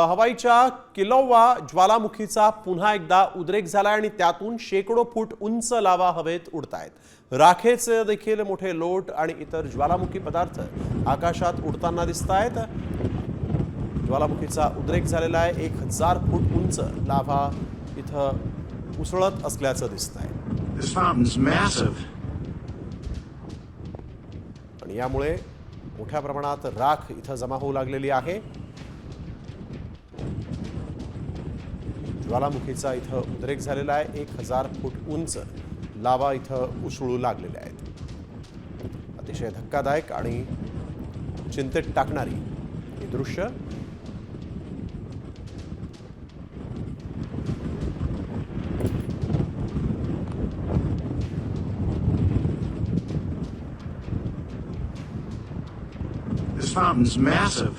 हवाईच्या किलोवा ज्वालामुखीचा पुन्हा एकदा उद्रेक झाला आणि त्यातून शेकडो फूट उंच लावा हवेत उडतायत. राखेचे देखील मोठे लोट आणि इतर ज्वालामुखी पदार्थ आकाशात उडताना दिसत आहेत ज्वालामुखीचा उद्रेक झालेला आहे. एक हजार फूट उंच लाव्हा इथं उसळत असल्याचं दिसत आहे. आणि यामुळे मोठ्या प्रमाणात राख इथं जमा होऊ लागलेली आहे. ज्वालामुखीचा इथं उद्रेक झालेला आहे. एक हजार फूट उंच लावा इथं उसळू लागलेल्या आहेत. अतिशय धक्कादायक आणि चिंतेत टाकणारी ही दृश्य. This fountain's massive.